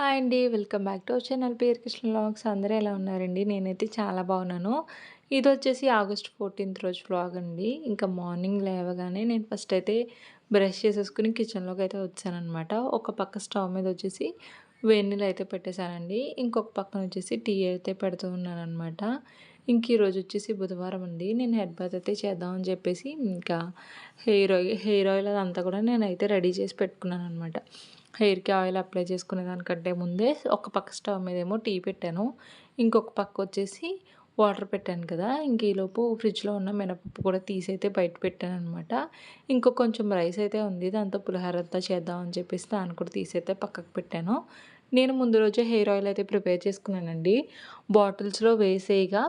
Hi అండి. Welcome back to channel. పేరు Krishna vlogs అందరూ ఎలా ఉన్నారండి? నేనైతే చాలా బాగున్నాను. ఇది వచ్చేసి ఆగస్ట్ ఫోర్టీన్త్ రోజు వ్లాగ్ అండి. ఇంకా మార్నింగ్ లేవగానే నేను ఫస్ట్ అయితే బ్రష్ చేసేసుకుని కిచెన్లోకి అయితే వచ్చానమాట ఒక పక్క స్టవ్ మీద వచ్చేసి వేడి అయితే పెట్టేశానండి. ఇంకొక పక్కన వచ్చేసి టీ అయితే పెడుతూ ఉన్నాను అనమాట ఇంక ఈరోజు వచ్చేసి బుధవారం అండి. నేను హెడ్ బాత్ అయితే చేద్దామని చెప్పేసి ఇంకా హెయిర్ ఆయిల్ హెయిర్ ఆయిల్ అదంతా కూడా నేనైతే రెడీ చేసి పెట్టుకున్నాను అనమాట హెయిర్కి ఆయిల్ అప్లై చేసుకునే దానికంటే ముందే ఒక పక్క స్టవ్ మీద ఏమో టీ పెట్టాను. ఇంకొక పక్క వచ్చేసి వాటర్ పెట్టాను కదా ఇంక ఈలోపు ఫ్రిడ్జ్లో ఉన్న మినపప్పు కూడా తీసైతే బయట పెట్టాను అనమాట ఇంకో కొంచెం రైస్ అయితే ఉంది దాంతో పులిహోర అంతా చేద్దామని చెప్పేసి దాన్ని కూడా తీసి అయితే పక్కకు పెట్టాను. నేను ముందు రోజే హెయిర్ ఆయిల్ అయితే ప్రిపేర్ చేసుకున్నానండి. బాటిల్స్లో వేసేయగా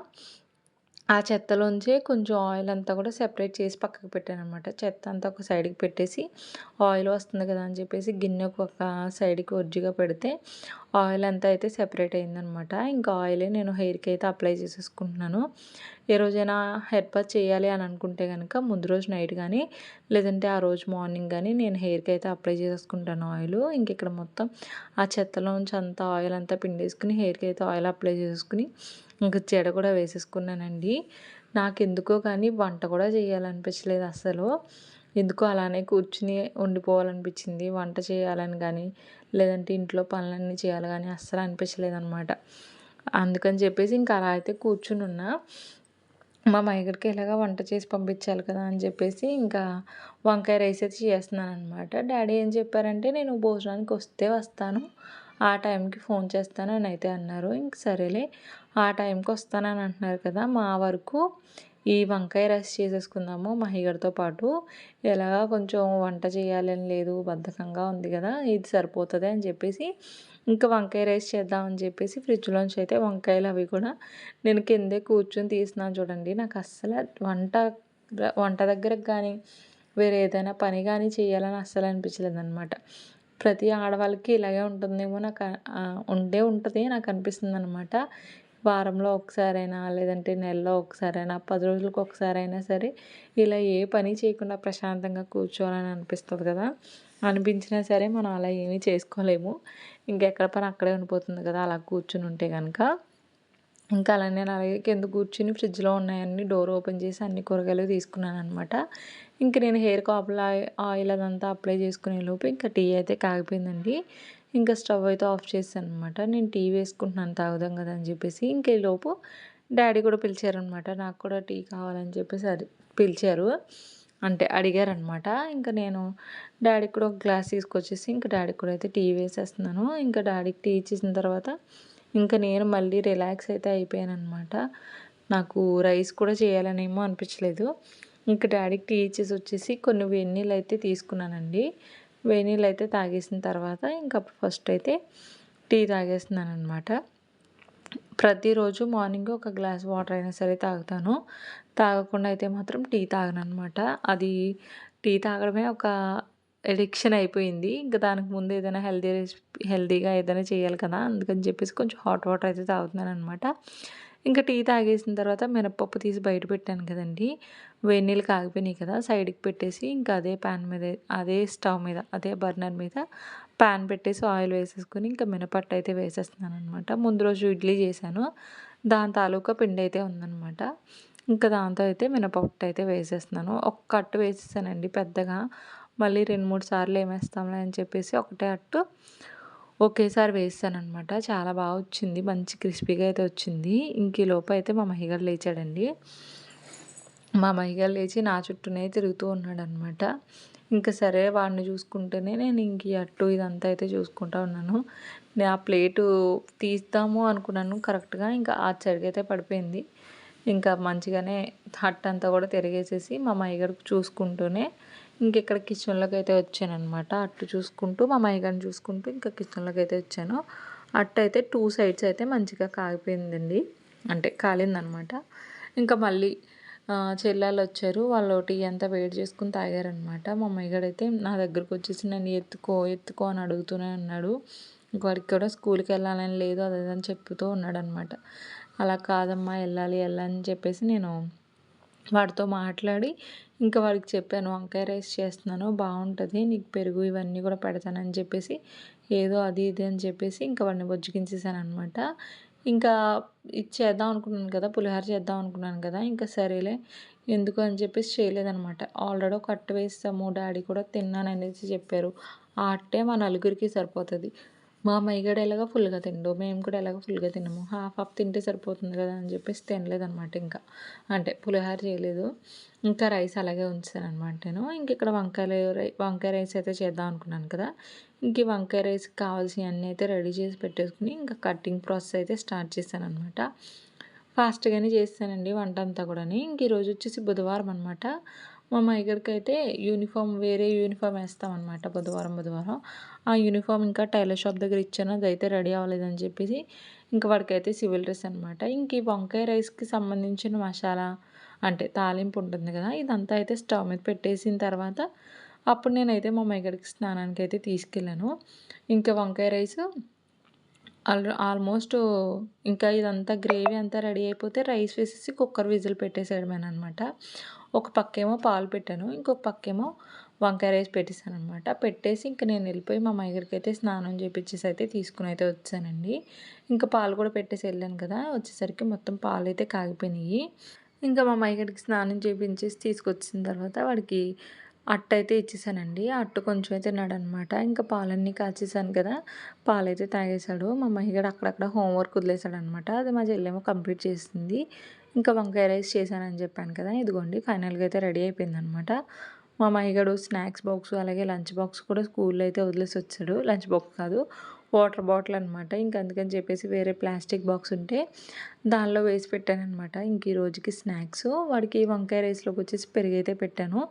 ఆ చెత్తలోంచి కొంచెం ఆయిల్ అంతా కూడా సెపరేట్ చేసి పక్కకు పెట్టాను అనమాట చెత్త అంతా ఒక సైడ్కి పెట్టేసి ఆయిల్ వస్తుంది కదా అని చెప్పేసి గిన్నె ఒక సైడ్కి ఒజ్జిగా పెడితే ఆయిల్ అంతా అయితే సెపరేట్ అయిందనమాట ఇంకా ఆయిలే నేను హెయిర్కి అయితే అప్లై చేసేసుకుంటున్నాను. ఏ రోజైనా హెయిర్ బాత్ చేయాలి అని అనుకుంటే కనుక ముందు రోజు నైట్ కానీ లేదంటే ఆ రోజు మార్నింగ్ కానీ నేను హెయిర్కి అయితే అప్లై చేసుకుంటాను ఆయిల్. ఇంక ఇక్కడ మొత్తం ఆ చెత్తలోంచి అంతా ఆయిల్ అంతా పిండేసుకుని హెయిర్కి అయితే ఆయిల్ అప్లై చేసుకుని ఇంకా చెడ కూడా వేసేసుకున్నానండి. నాకు ఎందుకో కానీ వంట కూడా చేయాలనిపించలేదు అసలు ఎందుకో అలానే కూర్చుని ఉండిపోవాలనిపించింది. వంట చేయాలని కానీ లేదంటే ఇంట్లో పనులన్నీ చేయాలి కానీ అస్సలు అనిపించలేదు అనమాట అందుకని చెప్పేసి ఇంకా అలా అయితే కూర్చుని ఉన్నా మా మైగడికి ఎలాగా వంట చేసి పంపించాలి కదా అని చెప్పేసి ఇంకా వంకాయ రైస్ అయితే చేస్తున్నాను అనమాట డాడీ ఏం చెప్పారంటే నేను భోజనానికి వస్తే వస్తాను ఆ టైంకి ఫోన్ చేస్తాను అని అయితే అన్నారు. ఇంక సరేలే ఆ టైంకి వస్తానని అంటున్నారు కదా మా వరకు ఈ వంకాయ రైస్ చేసేసుకుందాము. మహిగడితో పాటు ఎలాగా కొంచెం వంట చేయాలని లేదు బద్ధకంగా ఉంది కదా ఇది సరిపోతుంది అని చెప్పేసి ఇంకా వంకాయ రైస్ చేద్దామని చెప్పేసి ఫ్రిడ్జ్లోంచి అయితే వంకాయలు అవి కూడా నేను కిందే కూర్చొని తీసినాను చూడండి. నాకు అస్సలు వంట వంట దగ్గరకు కానీ వేరే ఏదైనా పని కానీ చేయాలని అస్సలు అనిపించలేదు అనమాట ప్రతి ఆడవాళ్ళకి ఇలాగే ఉంటుందేమో నాకు ఉండే ఉంటుంది నాకు అనిపిస్తుంది అనమాట వారంలో ఒకసారైనా లేదంటే నెలలో ఒకసారైనా పది రోజులకు ఒకసారైనా సరే ఇలా ఏ పని చేయకుండా ప్రశాంతంగా కూర్చోవాలని అనిపిస్తుంది కదా. అనిపించినా సరే మనం అలా ఏమీ చేసుకోలేము. ఇంకెక్కడ పని అక్కడే ఉండిపోతుంది కదా అలా కూర్చుని ఉంటే కనుక ఇంకా అలా నేను అలాగే కింద కూర్చుని ఫ్రిడ్జ్లో ఉన్నాయన్నీ డోర్ ఓపెన్ చేసి అన్ని కూరగాయలు తీసుకున్నాను అనమాట ఇంక నేను హెయిర్ కాపుల ఆయిల్ అదంతా అప్లై చేసుకునే లోపు ఇంకా టీ అయితే కాగిపోయిందండి ఇంకా స్టవ్ అయితే ఆఫ్ చేశాను అనమాట నేను టీ వేసుకుంటున్నాను తాగుదాం కదా అని చెప్పేసి. ఇంకే లోపు డాడీ కూడా పిలిచారనమాట నాకు కూడా టీ కావాలని చెప్పేసి అది పిలిచారు. అంటే అడిగారనమాట ఇంకా నేను డాడీకి కూడా ఒక గ్లాస్ తీసుకొచ్చేసి ఇంకా డాడీకి కూడా అయితే టీ వేసేస్తున్నాను. ఇంకా డాడీకి టీ ఇచ్చేసిన తర్వాత ఇంకా నేను మళ్ళీ రిలాక్స్ అయితే అయిపోయాను అనమాట నాకు రైస్ కూడా చేయాలనేమో అనిపించలేదు. ఇంకా డాడీకి టీ ఇచ్చేసి వచ్చేసి కొన్ని వెన్నీళ్ళు అయితే తీసుకున్నానండి. వేనీళ్ళు అయితే తాగేసిన తర్వాత ఇంకా ఫస్ట్ అయితే టీ తాగేస్తున్నాను అనమాట ప్రతిరోజు మార్నింగ్ ఒక గ్లాస్ వాటర్ అయినా సరే తాగుతాను. తాగకుండా అయితే మాత్రం టీ తాగను అనమాట అది టీ తాగడమే ఒక ఎడిక్షన్ అయిపోయింది. ఇంకా దానికి ముందు ఏదైనా హెల్దీ రెసిపీ హెల్దీగా ఏదైనా చేయాలి కదా అందుకని చెప్పేసి కొంచెం హాట్ వాటర్ అయితే తాగుతున్నాను అనమాట ఇంకా టీ తాగేసిన తర్వాత మినప్పప్పు తీసి బయట పెట్టాను కదండి. వేడి నీళ్ళు కాగిపోయినాయి కదా సైడ్కి పెట్టేసి ఇంకా అదే ప్యాన్ మీద అదే స్టవ్ మీద అదే బర్నర్ మీద ప్యాన్ పెట్టేసి ఆయిల్ వేసేసుకొని ఇంకా మినపట్టు అయితే వేసేస్తున్నాను అనమాట ముందు రోజు ఇడ్లీ చేశాను. దాని తాలూకా పిండి అయితే ఉందనమాట ఇంకా దాంతో అయితే మినపట్టు అయితే వేసేస్తున్నాను. ఒక అట్టు వేసేసానండి పెద్దగా. మళ్ళీ రెండు మూడు సార్లు ఏమేస్తాంలే అని చెప్పేసి ఒకటే అట్టు ఒకేసారి వేస్తానమాట చాలా బాగా వచ్చింది. మంచి క్రిస్పీగా అయితే వచ్చింది. ఇంక లోపు అయితే మా మహిగారు లేచాడండి. మా మహిగారు లేచి నా చుట్టూనే తిరుగుతూ ఉన్నాడు అనమాట ఇంకా సరే వాడిని చూసుకుంటేనే నేను ఇంక అట్టు ఇదంతా అయితే చూసుకుంటా ఉన్నాను. నేను ఆ ప్లేటు తీస్తాము అనుకున్నాను. కరెక్ట్గా ఇంకా ఆ చెడిగైతే పడిపోయింది. ఇంకా మంచిగానే హట్ అంతా కూడా తిరిగేసేసి మా మహిగారు చూసుకుంటూనే ఇంకెక్కడ కిచెన్లోకి అయితే వచ్చాను అనమాట అట్టు చూసుకుంటూ మా మైగాని చూసుకుంటూ ఇంకా కిచెన్లోకి అయితే వచ్చాను. అట్టు అయితే టూ సైడ్స్ అయితే మంచిగా కాగిపోయిందండి అంటే కాలిందనమాట ఇంకా మళ్ళీ చెల్లెలు వచ్చారు. వాళ్ళు టీ అంతా వేడి చేసుకుని తాగారనమాట మా అయితే నా దగ్గరకు వచ్చేసి నన్ను ఎత్తుకో ఎత్తుకో అని అడుగుతూనే ఉన్నాడు. వాడికి కూడా స్కూల్కి వెళ్ళాలని లేదు అదని చెప్తూ ఉన్నాడు అనమాట అలా కాదమ్మా వెళ్ళాలి వెళ్ళాలని చెప్పేసి నేను వాడితో మాట్లాడి ఇంకా వాడికి చెప్పాను వంకాయ రైస్ చేస్తున్నాను బాగుంటుంది నీకు పెరుగు ఇవన్నీ కూడా పెడతానని చెప్పేసి ఏదో అది ఇది అని చెప్పేసి ఇంకా వాడిని బుజ్జగించేసాననమాట ఇంకా ఇది చేద్దాం అనుకున్నాను కదా పులిహోర చేద్దాం అనుకున్నాను కదా ఇంకా సరేలే ఎందుకు అని చెప్పేసి చేయలేదనమాట ఆల్రెడీ ఒక అట్ట వేస్తాము డాడీ కూడా తిన్నాను అనేసి చెప్పారు ఆ అట్టే మా నలుగురికి సరిపోతుంది మా మైగడ ఎలాగో ఫుల్గా తిండు మేము కూడా ఎలాగో ఫుల్గా తినము. హాఫ్ హాఫ్ తింటే సరిపోతుంది కదా అని చెప్పేసి తినలేదనమాట ఇంకా. అంటే పులిహోర చేయలేదు. ఇంకా రైస్ అలాగే ఉంచాను అనమాట నేను. ఇంక ఇక్కడ వంకాయ రై వంకాయ రైస్ అయితే చేద్దాం అనుకున్నాను కదా. ఇంక వంకాయ రైస్కి కావాల్సినవన్నీ అయితే రెడీ చేసి పెట్టేసుకుని ఇంకా కటింగ్ ప్రాసెస్ అయితే స్టార్ట్ చేశాను అనమాట ఫాస్ట్గానే చేస్తానండి వంట అంతా కూడా ఇంక ఈరోజు వచ్చేసి బుధవారం అనమాట మా మైగడికి అయితే యూనిఫామ్ వేరే యూనిఫామ్ వేస్తామన్నమాట బుధవారం బుధవారం. ఆ యూనిఫామ్ ఇంకా టైలర్ షాప్ దగ్గర ఇచ్చాను అదైతే రెడీ అవ్వలేదని చెప్పేసి ఇంకా వాడికైతే సివిల్ డ్రెస్ అనమాట ఇంక ఈ వంకాయ రైస్కి సంబంధించిన మసాలా అంటే తాలింపు ఉంటుంది కదా ఇదంతా అయితే స్టవ్ మీద పెట్టేసిన తర్వాత అప్పుడు నేనైతే మా మైగడికి స్నానానికి అయితే తీసుకెళ్ళాను. ఇంకా వంకాయ రైస్ ఆల్ ఆల్మోస్ట్ ఇంకా ఇదంతా గ్రేవీ అంతా రెడీ అయిపోతే రైస్ వేసేసి కుక్కర్ విజిల్ పెట్టేసేయడమేనమాట ఒక పక్కేమో పాలు పెట్టాను ఇంకొక పక్కేమో వంకాయ రైస్ పెట్టేశాను అనమాట పెట్టేసి ఇంక నేను వెళ్ళిపోయి మా మైగరికి అయితే స్నానం చేపించేసి అయితే తీసుకుని అయితే వచ్చానండి. ఇంకా పాలు కూడా పెట్టేసి వెళ్ళాను కదా వచ్చేసరికి మొత్తం పాలు అయితే కాగిపోయినాయి. ఇంకా మా మైగడికి స్నానం చేపించేసి తీసుకొచ్చిన తర్వాత వాడికి అట్ట అయితే ఇచ్చేసానండి. అట్టు కొంచెం అయితే అనమాట ఇంకా పాలన్నీ కాచేసాను కదా పాలైతే తాగేశాడు. మా మహిగడు అక్కడక్కడ హోంవర్క్ వదిలేశాడు అనమాట అది మా చెల్లెమో కంప్లీట్ చేసింది. ఇంకా వంకాయ రైస్ చేశానని చెప్పాను కదా ఇదిగోండి ఫైనల్గా అయితే రెడీ అయిపోయిందనమాట. మా మైగడు స్నాక్స్ బాక్స్ అలాగే లంచ్ బాక్స్ కూడా స్కూల్లో అయితే వదిలేసి వచ్చాడు. లంచ్ బాక్స్ కాదు వాటర్ బాటిల్ అనమాట. ఇంక అందుకని చెప్పేసి వేరే ప్లాస్టిక్ బాక్స్ ఉంటే దానిలో వేసి పెట్టాను అనమాట ఇంక ఈ రోజుకి స్నాక్స్. వాడికి వంకాయ రైస్లోకి వచ్చేసి పెరుగు అయితే పెట్టాను.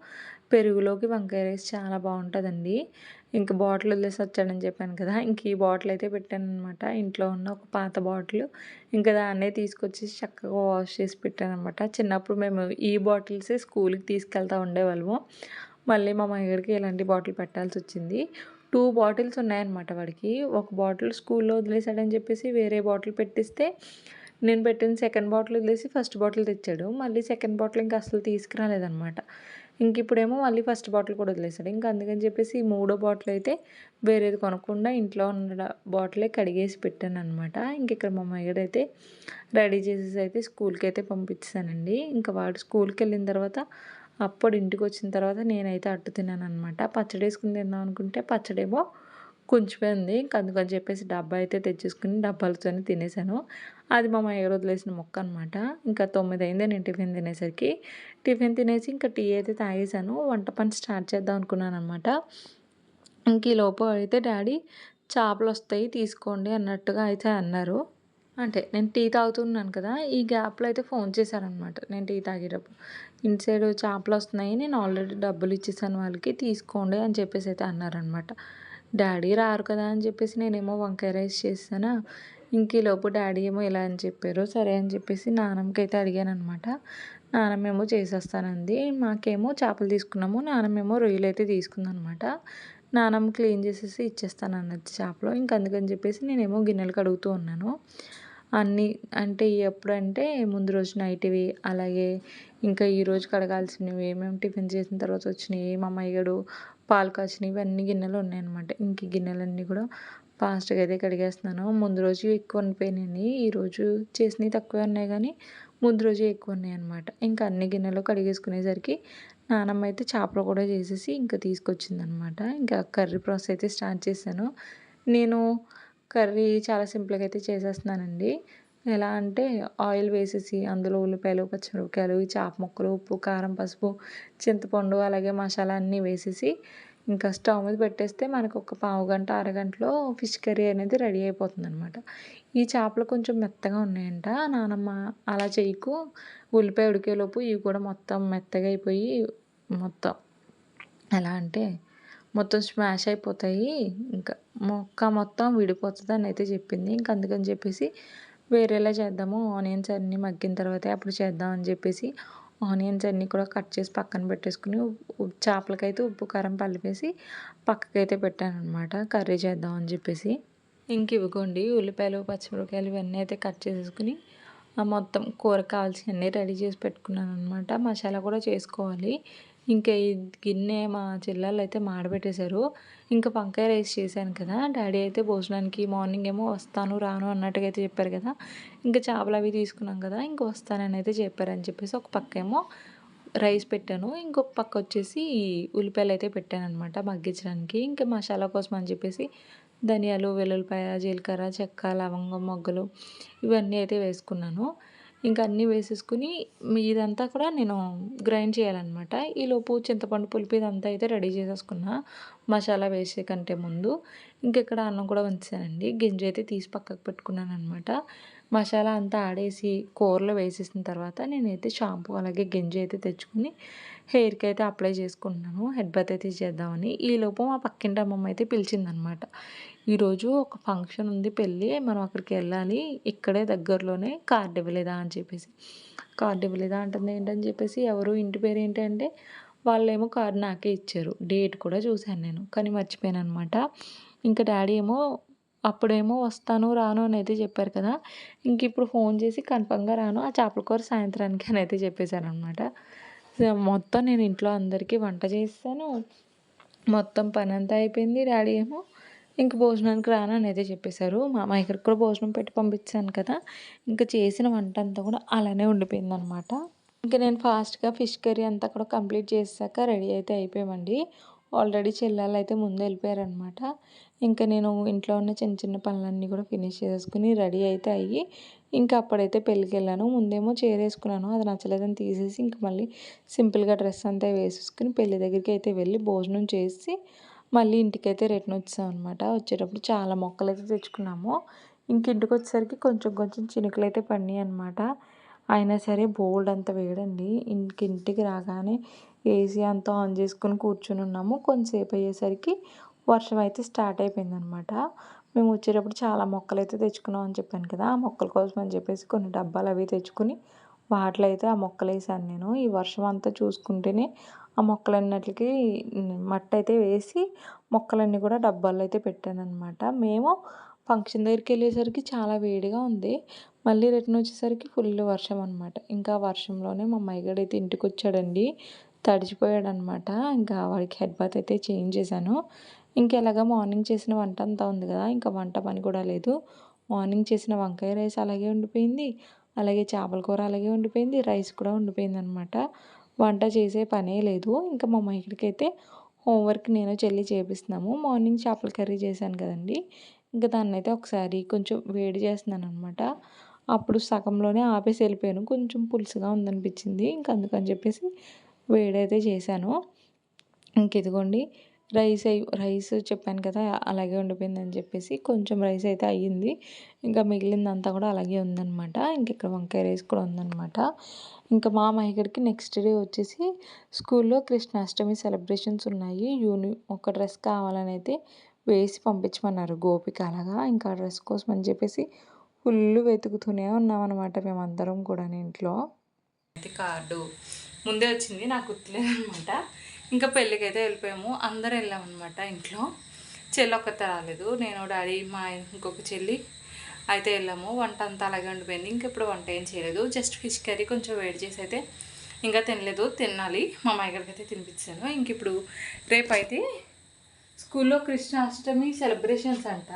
పెరుగులోకి వంకాయ రైస్ చాలా బాగుంటుందండి. ఇంక బాటిల్ వదిలేసి వచ్చాడని చెప్పాను కదా ఇంక ఈ బాటిల్ అయితే పెట్టాను అనమాట ఇంట్లో ఉన్న ఒక పాత బాటిల్ ఇంకా దాన్నే తీసుకొచ్చి చక్కగా వాష్ చేసి పెట్టాను అనమాట చిన్నప్పుడు మేము ఈ బాటిల్సే స్కూల్కి తీసుకెళ్తూ ఉండేవాళ్ళము. మళ్ళీ మా మగడికి ఇలాంటి బాటిల్ పెట్టాల్సి వచ్చింది. టూ బాటిల్స్ ఉన్నాయన్నమాట వాడికి. ఒక బాటిల్ స్కూల్లో వదిలేసాడని చెప్పేసి వేరే బాటిల్ పెట్టిస్తే నేను పెట్టిన సెకండ్ బాటిల్ వదిలేసి ఫస్ట్ బాటిల్ తెచ్చాడు. మళ్ళీ సెకండ్ బాటిల్ ఇంకా అసలు తీసుకురాలేదనమాట ఇంక ఇప్పుడేమో మళ్ళీ ఫస్ట్ బాటిల్ కూడా వదిలేసాడు ఇంకా అందుకని చెప్పేసి ఈ మూడో బాటిల్ అయితే వేరేది కొనకుండా ఇంట్లో ఉన్న బాటిలే కడిగేసి పెట్టాను అనమాట ఇంక ఇక్కడ మా మగడు అయితే రెడీ చేసేసి అయితే స్కూల్కి అయితే పంపించానండి ఇంకా వాడు స్కూల్కి వెళ్ళిన తర్వాత అప్పుడు ఇంటికి వచ్చిన తర్వాత నేనైతే అట్టు తిన్నాను అనమాట పచ్చడి వేసుకుని తిందాం అనుకుంటే పచ్చడేమో కొంచెమైంది ఉంది అందుకని చెప్పేసి డబ్బా అయితే తెచ్చేసుకుని డబ్బాలతోనే తినేసాను. అది మా మయ్య వదిలేసిన మొక్క అనమాట ఇంకా తొమ్మిది అయింది నేను టిఫిన్ తినేసరికి. టిఫిన్ తినేసి ఇంకా టీ అయితే తాగేసాను. వంట పని స్టార్ట్ చేద్దాం అనుకున్నాను అనమాట ఇంక ఈ లోపు అయితే డాడీ చేపలు వస్తాయి తీసుకోండి అన్నట్టుగా అయితే అన్నారు. అంటే నేను టీ తాగుతున్నాను కదా ఈ గ్యాప్లో అయితే ఫోన్ చేశారనమాట నేను టీ తాగేటప్పుడు. ఇంటి సైడ్ చేపలు వస్తున్నాయి నేను ఆల్రెడీ డబ్బులు ఇచ్చేసాను వాళ్ళకి తీసుకోండి అని చెప్పేసి అయితే అన్నారనమాట డాడీ రారు కదా అని చెప్పేసి నేనేమో వంకాయ రైస్ చేస్తానా. ఇంక ఈలోపు డాడీ ఏమో ఇలా అని చెప్పారు సరే అని చెప్పేసి నానమ్మకైతే అయితే అడిగాను అనమాట నానమ్మేమో చేసేస్తానంది మాకేమో చేపలు తీసుకున్నాము నానమ్మేమో రొయ్యలు అయితే తీసుకుందనమాట నానమ్మ క్లీన్ చేసేసి ఇచ్చేస్తాను అన్నది చేపలు ఇంక అందుకని చెప్పేసి నేనేమో గిన్నెలు కడుగుతూ ఉన్నాను. అన్నీ అంటే ఎప్పుడంటే ముందు రోజు నైట్వి అలాగే ఇంకా ఈరోజు కడగాల్సినవి మేము టిఫిన్ చేసిన తర్వాత వచ్చినవి మా అమ్మయ్యడు పాలు కాచినవి అన్ని గిన్నెలు ఉన్నాయన్నమాట. ఇంక గిన్నెలన్నీ కూడా ఫాస్ట్గా అయితే కడిగేస్తున్నాను. ముందు రోజు ఎక్కువ ఉండిపోయినాయి ఈరోజు చేసినవి తక్కువే ఉన్నాయి కానీ ముందు రోజు ఎక్కువ ఉన్నాయి అనమాట ఇంకా అన్ని గిన్నెలు కడిగేసుకునేసరికి నానమ్మ అయితే చేపలు కూడా చేసేసి ఇంకా తీసుకొచ్చింది అనమాట ఇంకా కర్రీ ప్రాసెస్ అయితే స్టార్ట్ చేశాను. నేను కర్రీ చాలా సింపుల్గా అయితే చేసేస్తున్నానండి. ఎలా అంటే ఆయిల్ వేసేసి అందులో ఉల్లిపాయలు పచ్చిమిరపకాయలు చేప ముక్కలు ఉప్పు కారం పసుపు చింతపండు అలాగే మసాలా అన్నీ వేసేసి ఇంకా స్టవ్ మీద పెట్టేస్తే మనకు ఒక పావు గంట అరగంటలో ఫిష్ కర్రీ అనేది రెడీ అయిపోతుంది అనమాట ఈ చేపలు కొంచెం మెత్తగా ఉన్నాయంట. నానమ్మ అలా చేయకు. ఉల్లిపాయ ఉడికేలోపు ఇవి కూడా మొత్తం మెత్తగా అయిపోయి మొత్తం ఎలా అంటే మొత్తం స్మాష్ అయిపోతాయి. ఇంకా మొక్క మొత్తం విడిపోతుంది అని అయితే చెప్పింది. ఇంకా అందుకని చెప్పేసి వేరేలా చేద్దాము. ఆనియన్స్ అన్నీ మగ్గిన తర్వాత అప్పుడు చేద్దాం అని చెప్పేసి ఆనియన్స్ అన్నీ కూడా కట్ చేసి పక్కన పెట్టేసుకుని చేపలకైతే ఉప్పు కారం పల్లిపేసి పక్కకైతే పెట్టాను అనమాట కర్రీ చేద్దాం అని చెప్పేసి. ఇంక ఇవ్వకోండి. ఉల్లిపాయలు పచ్చిమిరపకాయలు ఇవన్నీ అయితే కట్ చేసేసుకుని మొత్తం కూర కావాల్సినవన్నీ రెడీ చేసి పెట్టుకున్నాను అనమాట మసాలా కూడా చేసుకోవాలి. ఇంకా ఈ గిన్నె మా చెల్లెళ్ళు అయితే మాడబెట్టేశారు. ఇంకా వంకాయ రైస్ చేశాను కదా డాడీ అయితే భోజనానికి మార్నింగ్ ఏమో వస్తాను రాను అన్నట్టుగా అయితే చెప్పారు కదా. ఇంకా చేపలు అవి తీసుకున్నాం కదా ఇంకా వస్తానని అయితే చెప్పారని చెప్పేసి ఒక పక్క ఏమో రైస్ పెట్టాను. ఇంకొక పక్క వచ్చేసి ఉల్లిపాయలు అయితే పెట్టాను అనమాట మగ్గించడానికి. ఇంకా మసాలా కోసం అని చెప్పేసి ధనియాలు వెల్లుల్లిపాయ జీలకర్ర చెక్క లవంగం మొగ్గలు ఇవన్నీ అయితే వేసుకున్నాను. ఇంకా అన్నీ వేసేసుకుని ఇదంతా కూడా నేను గ్రైండ్ చేయాలన్నమాట. ఈలోపు చింతపండు పులుపు ఇదంతా అయితే రెడీ చేసేసుకున్నా. మసాలా వేసే కంటే ముందు ఇంకెక్కడ అన్నం కూడా వంచానండి గింజ అయితే తీసి పక్కకు పెట్టుకున్నాను అనమాట మసాలా అంతా ఆడేసి కూరలో వేసేసిన తర్వాత నేనైతే షాంపూ అలాగే గింజ అయితే తెచ్చుకుని హెయిర్కి అయితే అప్లై చేసుకుంటున్నాను. హెడ్ బాత్ అయితే చేద్దామని. ఈలోపు మా పక్కింటి అమ్మమ్మ అయితే పిలిచిందనమాట ఈరోజు ఒక ఫంక్షన్ ఉంది పెళ్ళి మనం అక్కడికి వెళ్ళాలి ఇక్కడే దగ్గరలోనే కార్డు ఇవ్వలేదా అని చెప్పేసి. కార్డు ఇవ్వలేదా అంటుంది ఏంటని చెప్పేసి ఎవరు ఇంటి పేరు ఏంటంటే వాళ్ళేమో కార్డు నాకే ఇచ్చారు. డేట్ కూడా చూశాను నేను కానీ మర్చిపోయాను అనమాట ఇంకా డాడీ ఏమో అప్పుడేమో వస్తాను రాను అని అయితే చెప్పారు కదా. ఇంక ఇప్పుడు ఫోన్ చేసి కన్ఫామ్గా రాను ఆ చేపల కూర సాయంత్రానికి అని అయితే చెప్పేశాను అనమాట మొత్తం నేను ఇంట్లో అందరికీ వంట చేస్తాను మొత్తం పని అంతా అయిపోయింది. డాడీ ఏమో ఇంక భోజనానికి రాను అని అయితే చెప్పేశారు. మా అమ్మాయికి కూడా భోజనం పెట్టి పంపించాను కదా. ఇంకా చేసిన వంట అంతా కూడా అలానే ఉండిపోయింది అనమాట ఇంకా నేను ఫాస్ట్గా ఫిష్ కర్రీ అంతా కూడా కంప్లీట్ చేసాక రెడీ అయితే అయిపోయామండి. ఆల్రెడీ చెల్లెలు అయితే ముందు వెళ్ళిపోయారనమాట ఇంకా నేను ఇంట్లో ఉన్న చిన్న చిన్న పనులన్నీ కూడా ఫినిష్ చేసుకుని రెడీ అయితే అయ్యి ఇంకా అప్పుడైతే పెళ్ళికి వెళ్ళాను. ముందేమో చేరేసుకున్నాను అది నచ్చలేదని తీసేసి ఇంక మళ్ళీ సింపుల్గా డ్రెస్ అంతా వేసేసుకుని పెళ్ళి దగ్గరికి అయితే వెళ్ళి భోజనం చేసి మళ్ళీ ఇంటికైతే రిటర్న్ వచ్చాం అనమాట వచ్చేటప్పుడు చాలా మొక్కలు అయితే తెచ్చుకున్నాము. ఇంక ఇంటికి వచ్చేసరికి కొంచెం కొంచెం చినుకులు అయితే పడినాయి అనమాట అయినా సరే బోల్డ్ అంత వేడండి. ఇంక ఇంటికి రాగానే ఏసీ అంతా ఆన్ చేసుకుని కూర్చుని ఉన్నాము. కొంతసేపు అయ్యేసరికి వర్షం అయితే స్టార్ట్ అయిపోయిందనమాట మేము వచ్చేటప్పుడు చాలా మొక్కలు అయితే తెచ్చుకున్నాం అని చెప్పాను కదా ఆ మొక్కల కోసం అని చెప్పేసి కొన్ని డబ్బాలు అవి తెచ్చుకుని వాటిలో అయితే ఆ మొక్కలు వేసాను నేను. ఈ వర్షం అంతా చూసుకుంటేనే ఆ మొక్కలన్నిటికి మట్టి అయితే వేసి మొక్కలన్నీ కూడా డబ్బాల్లో అయితే పెట్టాను అనమాట మేము ఫంక్షన్ దగ్గరికి వెళ్ళేసరికి చాలా వేడిగా ఉంది. మళ్ళీ రిటర్న్ వచ్చేసరికి ఫుల్ వర్షం అనమాట ఇంకా వర్షంలోనే మా మైగడ్ అయితే ఇంటికి వచ్చాడండి తడిచిపోయాడు అనమాట ఇంకా వాడికి హెడ్ బాత్ అయితే చేంజ్ చేశాను. ఇంకెలాగా మార్నింగ్ చేసిన వంట అంతా ఉంది కదా ఇంకా వంట పని కూడా లేదు. మార్నింగ్ చేసిన వంకాయ రైస్ అలాగే ఉండిపోయింది. అలాగే చేపల కూర అలాగే ఉండిపోయింది. రైస్ కూడా ఉండిపోయింది అనమాట వంట చేసే పనే లేదు. ఇంకా మా మైకిడికి అయితే హోంవర్క్ నేను చెల్లి చేపిస్తున్నాము. మార్నింగ్ చేపల కర్రీ చేశాను కదండి. ఇంకా దాన్ని అయితే ఒకసారి కొంచెం వేడి చేస్తున్నాను అనమాట అప్పుడు సగంలోనే ఆపేసి వెళ్ళిపోయాను. కొంచెం పులుసుగా ఉందనిపించింది. ఇంకా అందుకని చెప్పేసి వేడైతే చేశాను. ఇంక ఇదిగోండి రైస్ అయి రైస్ చెప్పాను కదా అలాగే ఉండిపోయిందని చెప్పేసి కొంచెం రైస్ అయితే అయ్యింది. ఇంకా మిగిలిందంతా కూడా అలాగే ఉందన్నమాట. ఇంక ఇక్కడ వంకాయ రైస్ కూడా ఉందన్నమాట. ఇంకా మా మహిగడికి నెక్స్ట్ డే వచ్చేసి స్కూల్లో కృష్ణాష్టమి సెలబ్రేషన్స్ ఉన్నాయి. యూని ఒక డ్రెస్ కావాలని అయితే వేసి పంపించమన్నారు గోపిక అలాగా. ఇంకా డ్రెస్ కోసం అని చెప్పేసి ఫుల్ వెతుకుతూనే ఉన్నామన్నమాట మేమందరం కూడా ఇంట్లో. కార్డు ముందే వచ్చింది నాకు గుర్తులేదనమాట. ఇంకా పెళ్ళికి అయితే వెళ్ళిపోయాము. అందరు వెళ్ళామన్నమాట ఇంట్లో. చెల్లి ఒక్కతే రాలేదు. నేను డాడీ మా ఇంకొక చెల్లి అయితే వెళ్ళాము. వంట అంతా అలాగే ఉండిపోయింది. ఇంక ఇప్పుడు వంట ఏం చేయలేదు. జస్ట్ ఫిష్ కర్రీ కొంచెం వేడి చేసి అయితే ఇంకా తినలేదు. తినాలి. మా అమ్మాయి అయితే తినిపించాను. ఇంక ఇప్పుడు రేపు అయితే స్కూల్లో కృష్ణాష్టమి సెలబ్రేషన్స్ అంట.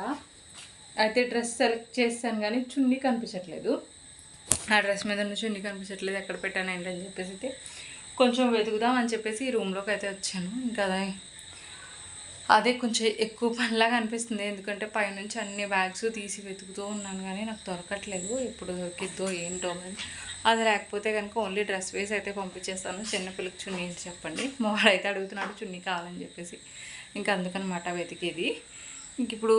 అయితే డ్రెస్ సెలెక్ట్ చేస్తాను కానీ చున్నీ కనిపించట్లేదు. ఆ డ్రెస్ మీద ఉన్న చున్నీ కనిపించట్లేదు. ఎక్కడ పెట్టాను ఏంటని చెప్పేసి అయితే కొంచెం వెతుకుదాం అని చెప్పేసి ఈ రూమ్లోకి అయితే వచ్చాను. ఇంకా అదే అదే కొంచెం ఎక్కువ పనిలాగా అనిపిస్తుంది. ఎందుకంటే పైనుంచి అన్ని బ్యాగ్స్ తీసి వెతుకుతూ ఉన్నాను కానీ నాకు దొరకట్లేదు. ఎప్పుడు దొరికిద్దో ఏంటో అని అది లేకపోతే కనుక ఓన్లీ డ్రెస్ వేస్ అయితే పంపించేస్తాను. చిన్నపిల్లకి చున్నీ చెప్పండి. మా వాడైతే అడుగుతున్నాడు చున్నీ కావాలని చెప్పేసి. ఇంకా అందుకనమాట వెతికేది. ఇంక ఇప్పుడు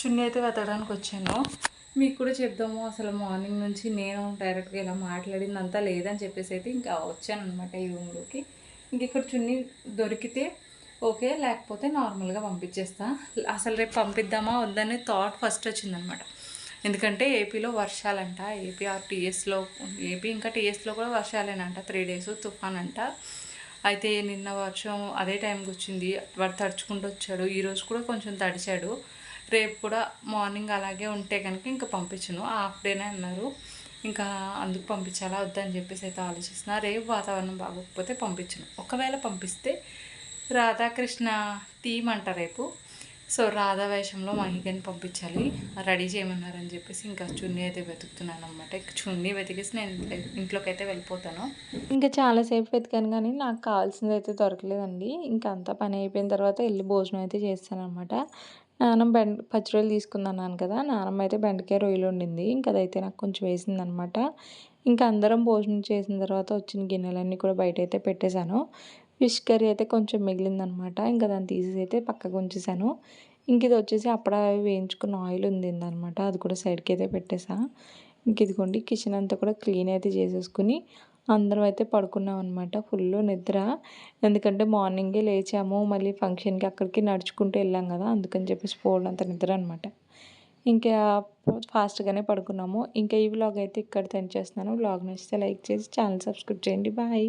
చున్నీ అయితే వెతకడానికి వచ్చాను. మీకు కూడా చెప్దాము. అసలు మార్నింగ్ నుంచి నేను డైరెక్ట్గా ఇలా మాట్లాడిందంతా లేదని చెప్పేసి అయితే ఇంకా వచ్చాను అనమాట ఈ రూమ్లోకి ఇంక ఇక్కడ చున్నీ దొరికితే ఓకే లేకపోతే నార్మల్గా పంపించేస్తా. అసలు రేపు పంపిద్దామా వద్దనే థాట్ ఫస్ట్ వచ్చిందనమాట ఎందుకంటే ఏపీలో వర్షాలంట ఏపీ ఆర్ టీఎస్లో ఏపీ ఇంకా టీఎస్లో కూడా వర్షాలేనంట. త్రీ డేస్ తుఫాన్ అంట అయితే నిన్న వర్షం అదే టైంకి వచ్చింది. వాడు తడుచుకుంటూ వచ్చాడు. ఈరోజు కూడా కొంచెం తడిచాడు. రేపు కూడా మార్నింగ్ అలాగే ఉంటే కనుక ఇంకా పంపించను. హాఫ్ డేనే అన్నారు. ఇంకా అందుకు పంపించాలా వద్దని చెప్పేసి అయితే ఆలోచిస్తున్నా. రేపు వాతావరణం బాగోకపోతే పంపించను. ఒకవేళ పంపిస్తే రాధాకృష్ణ థీమ్ అంట రేపు. సో రాధా వేషంలో మహిగని పంపించాలి. రెడీ చేయమన్నారని చెప్పేసి ఇంకా చున్నీ అయితే వెతుకుతున్నాను అనమాట చున్నీ వెతికేసి నేను ఇంట్లోకి అయితే వెళ్ళిపోతాను. ఇంకా చాలాసేపు వెతికాను కానీ నాకు కావాల్సింది అయితే దొరకలేదండి. ఇంకా అంతా పని అయిపోయిన తర్వాత వెళ్ళి భోజనం అయితే చేస్తాను అనమాట నానం బెండ పచ్చి రొయ్యలు తీసుకుందన్నాను కదా నానమ్మ అయితే బెండకాయ రొయ్యలు ఉండింది ఇంకా అదైతే నాకు కొంచెం వేసిందనమాట ఇంకా అందరం భోజనం చేసిన తర్వాత వచ్చిన గిన్నెలన్నీ కూడా బయట అయితే పెట్టేశాను. ఫిష్ కర్రీ అయితే కొంచెం మిగిలిందనమాట ఇంకా దాన్ని తీసేసి అయితే పక్కకు ఉంచేసాను ఇంక ఇది వచ్చేసి అప్పుడ వేయించుకున్న ఆయిల్ ఉంది అనమాట అది కూడా సైడ్కి అయితే పెట్టేసా ఇంక ఇదిగోండి కిచెన్ అంతా కూడా క్లీన్ అయితే చేసేసుకుని అందరం అయితే పడుకున్నాం అనమాట ఫుల్ నిద్ర. ఎందుకంటే మార్నింగే లేచాము మళ్ళీ ఫంక్షన్కి అక్కడికి నడుచుకుంటూ వెళ్ళాం కదా అందుకని చెప్పేసి ఫోన్ అంత నిద్ర అనమాట ఇంకా ఫాస్ట్గానే పడుకున్నాము. ఇంకా ఈ వ్లాగ్ అయితే ఇక్కడ తెంచేస్తున్నాను వ్లాగ్ నచ్చితే లైక్ చేసి ఛానల్ సబ్స్క్రైబ్ చేయండి. బాయ్.